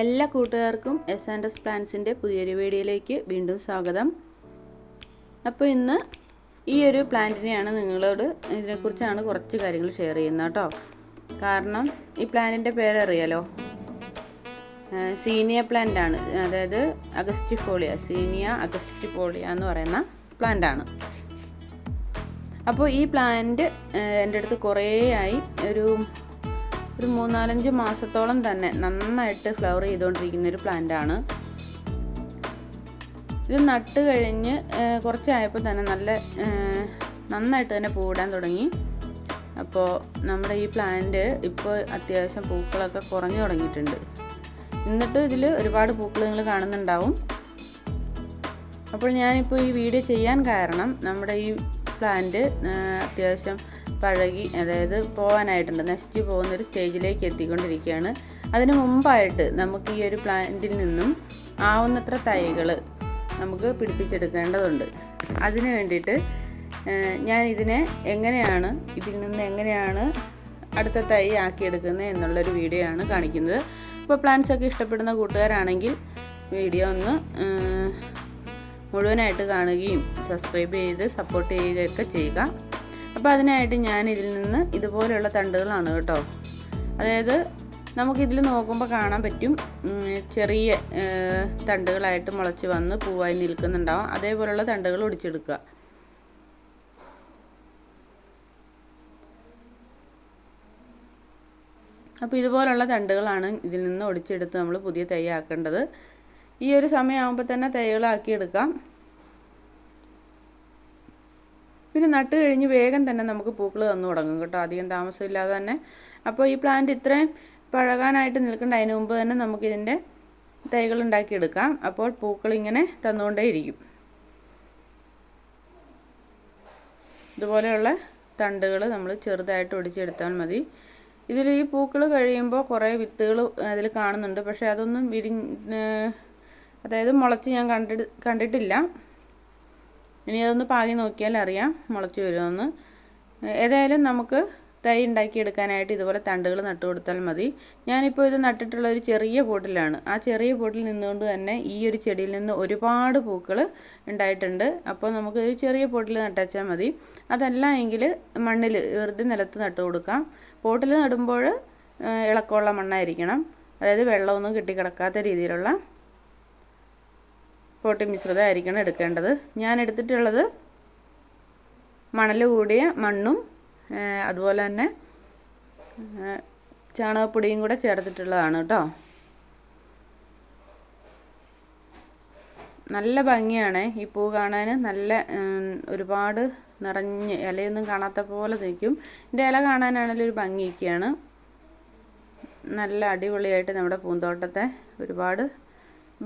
എല്ലാ കൂട്ടുകാർക്കും S and S പ്ലാൻസിന്റെ പുതിയൊരു വീഡിയോയിലേക്ക് വീണ്ടും സ്വാഗതം. അപ്പോൾ ഇന്ന് ഈ ഒരു പ്ലാന്റിനെയാണ് നിങ്ങളോട് ഇതിനെക്കുറിച്ചാണ് കുറച്ച് കാര്യങ്ങൾ ഷെയർ ചെയ്യുന്നത് കേട്ടോ. കാരണം ഈ പ്ലാന്റിന്റെ പേരറിയാലോ? സീനിയ പ്ലാന്റ് ആണ് അതായത് അഗസ്റ്റിഫോളിയ സീനിയ അഗസ്റ്റി അഗസ്റ്റിഫോളിയ എന്ന് പറയുന്ന പ്ലാന്റ് ആണ് അപ്പോൾ ഈ പ്ലാന്റ് എന്റെ അടുത്ത് കുറേ ആയി ഒരു ഒരു മൂന്നാലഞ്ച് മാസത്തോളം തന്നെ നന്നായിട്ട് ഫ്ലവർ ചെയ്തുകൊണ്ടിരിക്കുന്ന ഒരു പ്ലാന്റ് ആണ്. ഇത് നട്ട് കഴിഞ്ഞ് കുറച്ചായപ്പോൾ തന്നെ നല്ല നന്നായിട്ട് തന്നെ പൂവിടാൻ തുടങ്ങി. അപ്പോൾ നമ്മുടെ ഈ പ്ലാന്റ് ഇപ്പോൾ അത്യാവശ്യം പൂക്കളൊക്കെ കുറഞ്ഞു തുടങ്ങിയിട്ടുണ്ട്. എന്നിട്ട് ഇതിൽ ഒരുപാട് പൂക്കൾ നിങ്ങൾ കാണുന്നുണ്ടാവും. അപ്പോൾ ഞാനിപ്പോൾ ഈ വീഡിയോ ചെയ്യാൻ കാരണം നമ്മുടെ ഈ പ്ലാന്റ് അത്യാവശ്യം പഴകി അതായത് പോകാനായിട്ടുണ്ട് നശിച്ചു പോകുന്നൊരു സ്റ്റേജിലേക്ക് എത്തിക്കൊണ്ടിരിക്കുകയാണ്. അതിന് മുമ്പായിട്ട് നമുക്ക് ഈ ഒരു പ്ലാന്റിൽ നിന്നും ആവുന്നത്ര തൈകൾ നമുക്ക് പിടിപ്പിച്ചെടുക്കേണ്ടതുണ്ട്. അതിന് വേണ്ടിയിട്ട് ഞാൻ ഇതിനെ എങ്ങനെയാണ് ഇതിൽ നിന്ന് എങ്ങനെയാണ് അടുത്ത തൈ ആക്കിയെടുക്കുന്നത് എന്നുള്ളൊരു വീഡിയോ ആണ് കാണിക്കുന്നത്. അപ്പോൾ പ്ലാന്റ്സ് ഒക്കെ ഇഷ്ടപ്പെടുന്ന കൂട്ടുകാരാണെങ്കിൽ വീഡിയോ ഒന്ന് മുഴുവനായിട്ട് കാണുകയും സബ്സ്ക്രൈബ് ചെയ്ത് സപ്പോർട്ട് ചെയ്യുകയൊക്കെ ചെയ്യുക. അപ്പോൾ അതിനായിട്ട് ഞാൻ ഇതിൽ നിന്ന് ഇതുപോലെയുള്ള തണ്ടുകളാണ് കേട്ടോ. അതായത് നമുക്കിതിൽ നോക്കുമ്പോൾ കാണാൻ പറ്റും ചെറിയ തണ്ടുകളായിട്ട് മുളച്ച് വന്ന് പൂവായി നിൽക്കുന്നുണ്ടാവും. അതേപോലെയുള്ള തണ്ടുകൾ ഒടിച്ചെടുക്കുക. അപ്പോൾ ഇതുപോലുള്ള തണ്ടുകളാണ് ഇതിൽ നിന്ന് ഒടിച്ചെടുത്ത് നമ്മൾ പുതിയ തൈ ആക്കേണ്ടത്. ഈ ഒരു സമയമാകുമ്പോൾ തന്നെ തൈകളാക്കിയെടുക്കാം. പിന്നെ നട്ട് കഴിഞ്ഞ് വേഗം തന്നെ നമുക്ക് പൂക്കൾ തന്നു തുടങ്ങും കേട്ടോ. അധികം താമസമില്ലാതെ തന്നെ. അപ്പോൾ ഈ പ്ലാന്റ് ഇത്രയും പഴകാനായിട്ട് നിൽക്കേണ്ട. അതിന് മുമ്പ് തന്നെ നമുക്കിതിന്റെ തൈകൾ ഉണ്ടാക്കിയെടുക്കാം. അപ്പോൾ പൂക്കൾ ഇങ്ങനെ തന്നുകൊണ്ടേയിരിക്കും. ഇതുപോലെയുള്ള തണ്ടുകൾ നമ്മൾ ചെറുതായിട്ട് ഒടിച്ചെടുത്താൽ മതി. ഇതിൽ ഈ പൂക്കൾ കഴിയുമ്പോൾ കുറേ വിത്തുകൾ അതിൽ കാണുന്നുണ്ട്. പക്ഷേ അതൊന്നും വിരി അതായത് മുളച്ച് ഞാൻ കണ്ടിട്ട് കണ്ടിട്ടില്ല. ഇനി അതൊന്ന് പാകി നോക്കിയാൽ അറിയാം മുളച്ച് വരുമെന്ന്. ഏതായാലും നമുക്ക് തൈ ഉണ്ടാക്കിയെടുക്കാനായിട്ട് ഇതുപോലെ തണ്ടുകൾ നട്ടു കൊടുത്താൽ മതി. ഞാനിപ്പോൾ ഇത് നട്ടിട്ടുള്ള ഒരു ചെറിയ പോട്ടിലാണ്. ആ ചെറിയ പോട്ടിൽ നിന്നുകൊണ്ട് തന്നെ ഈ ഒരു ചെടിയിൽ നിന്ന് ഒരുപാട് പൂക്കൾ ഉണ്ടായിട്ടുണ്ട്. അപ്പോൾ നമുക്ക് ഒരു ചെറിയ പോട്ടിൽ നട്ടാച്ചാൽ മതി. അതല്ല എങ്കിൽ മണ്ണിൽ വെറുതെ നിലത്ത് നട്ടു കൊടുക്കാം. പോട്ടിൽ നടുമ്പോൾ ഇളക്കമുള്ള മണ്ണായിരിക്കണം. അതായത് വെള്ളമൊന്നും കിട്ടിക്കിടക്കാത്ത രീതിയിലുള്ള പോട്ടി മിശ്രിതമായിരിക്കണം എടുക്കേണ്ടത്. ഞാൻ എടുത്തിട്ടുള്ളത് മണൽ കൂടിയ മണ്ണും അതുപോലെ തന്നെ ചാണകപ്പൊടിയും കൂടെ ചേർത്തിട്ടുള്ളതാണ് കേട്ടോ. നല്ല ഭംഗിയാണ് ഈ പൂ കാണാൻ നല്ല ഒരുപാട് നിറഞ്ഞ് ഇലയൊന്നും കാണാത്ത പോലെ നിൽക്കും. ഇതിന്റെ ഇല കാണാനാണെങ്കിലും ഒരു ഭംഗിയൊക്കെയാണ്. നല്ല അടിപൊളിയായിട്ട് നമ്മുടെ പൂന്തോട്ടത്തെ ഒരുപാട്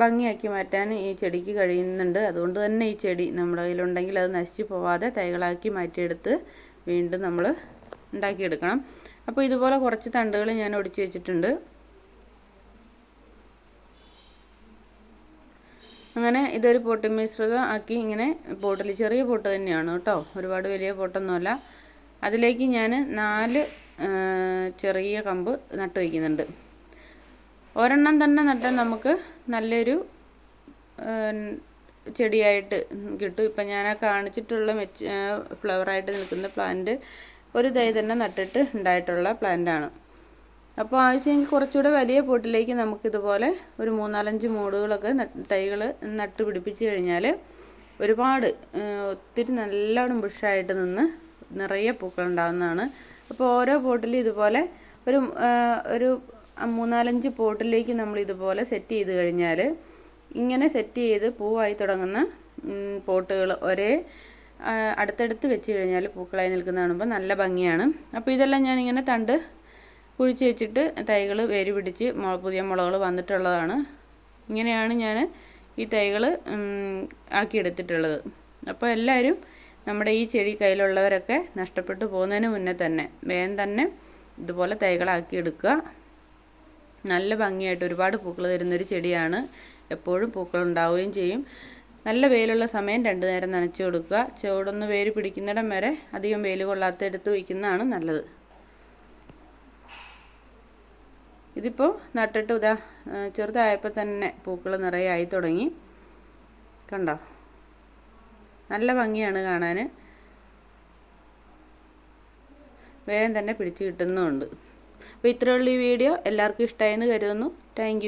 ഭംഗിയാക്കി മാറ്റാൻ ഈ ചെടിക്ക് കഴിയുന്നുണ്ട്. അതുകൊണ്ട് തന്നെ ഈ ചെടി നമ്മുടെ കയ്യിലുണ്ടെങ്കിൽ അത് നശിച്ചു പോവാതെ തൈകളാക്കി മാറ്റിയെടുത്ത് വീണ്ടും നമ്മൾ ഉണ്ടാക്കിയെടുക്കണം. അപ്പോൾ ഇതുപോലെ കുറച്ച് തണ്ടുകൾ ഞാൻ ഒടിച്ചു വെച്ചിട്ടുണ്ട്. അങ്ങനെ ഇതൊരു പോട്ടി മിശ്രിതം ആക്കി ഇങ്ങനെ പോട്ടിൽ ചെറിയ പോട്ട് തന്നെയാണ് കേട്ടോ. ഒരുപാട് വലിയ പോട്ടൊന്നുമല്ല. അതിലേക്ക് ഞാൻ നാല് ചെറിയ കമ്പ് നട്ടു വയ്ക്കുന്നുണ്ട്. ഒരെണ്ണം തന്നെ നട്ടാൽ നമുക്ക് നല്ലൊരു ചെടിയായിട്ട് കിട്ടും. ഇപ്പം ഞാൻ ആ കാണിച്ചിട്ടുള്ള മെച്ച് ഫ്ലവറായിട്ട് നിൽക്കുന്ന പ്ലാന്റ് ഒരു തൈ തന്നെ നട്ടിട്ട് ഉണ്ടായിട്ടുള്ള പ്ലാന്റാണ്. അപ്പോൾ ആവശ്യമെങ്കിൽ കുറച്ചുകൂടെ വലിയ പോട്ടിലേക്ക് നമുക്കിതുപോലെ ഒരു മൂന്നാലഞ്ച് മൂടുകളൊക്കെ തൈകൾ നട്ട് പിടിപ്പിച്ച് കഴിഞ്ഞാൽ ഒരുപാട് ഒത്തിരി നല്ലോണം ബുഷായിട്ട് നിന്ന് നിറയെ പൂക്കൾ ഉണ്ടാകുന്നതാണ് അപ്പോൾ ഓരോ പോട്ടിലും ഇതുപോലെ ഒരു ഒരു മൂന്നാലഞ്ച് പോട്ടിലേക്ക് നമ്മൾ ഇതുപോലെ സെറ്റ് ചെയ്ത് കഴിഞ്ഞാൽ ഇങ്ങനെ സെറ്റ് ചെയ്ത് പൂവായി തുടങ്ങുന്ന പോട്ടുകൾ ഒരേ അടുത്തടുത്ത് വെച്ച് കഴിഞ്ഞാൽ പൂക്കളായി നിൽക്കുന്ന കാണുമ്പോൾ നല്ല ഭംഗിയാണ്. അപ്പോൾ ഇതെല്ലാം ഞാനിങ്ങനെ തണ്ട് കുഴിച്ച് വെച്ചിട്ട് തൈകൾ വേര് പിടിച്ച് പുതിയ മുളകൾ വന്നിട്ടുള്ളതാണ്. ഇങ്ങനെയാണ് ഞാൻ ഈ തൈകൾ ആക്കിയെടുത്തിട്ടുള്ളത്. അപ്പോൾ എല്ലാവരും നമ്മുടെ ഈ ചെടി കയ്യിലുള്ളവരൊക്കെ നഷ്ടപ്പെട്ടു പോകുന്നതിന് മുന്നേ തന്നെ വേഗം തന്നെ ഇതുപോലെ തൈകളാക്കി എടുക്കുക നല്ല ഭംഗിയായിട്ട് ഒരുപാട് പൂക്കൾ തരുന്നൊരു ചെടിയാണ്. എപ്പോഴും പൂക്കൾ ഉണ്ടാവുകയും ചെയ്യും. നല്ല വെയിലുള്ള സമയം രണ്ടു നേരം നനച്ചു കൊടുക്കുക. ചുവടൊന്ന് വേര് പിടിക്കുന്നിടം വരെ അധികം വെയിൽ കൊള്ളാത്ത എടുത്ത് വയ്ക്കുന്നതാണ് നല്ലത്. ഇതിപ്പോൾ നട്ടിട്ട് ഉദാ ചെറുതായപ്പോൾ തന്നെ പൂക്കൾ നിറയെ ആയി തുടങ്ങി. കണ്ടോ? നല്ല ഭംഗിയാണ് കാണാൻ വേഗം തന്നെ പിടിച്ച് കിട്ടുന്നുമുണ്ട് അപ്പോൾ ഇത്രയുള്ള ഈ വീഡിയോ. എല്ലാവർക്കും ഇഷ്ടമായെന്ന് കരുതുന്നു. താങ്ക്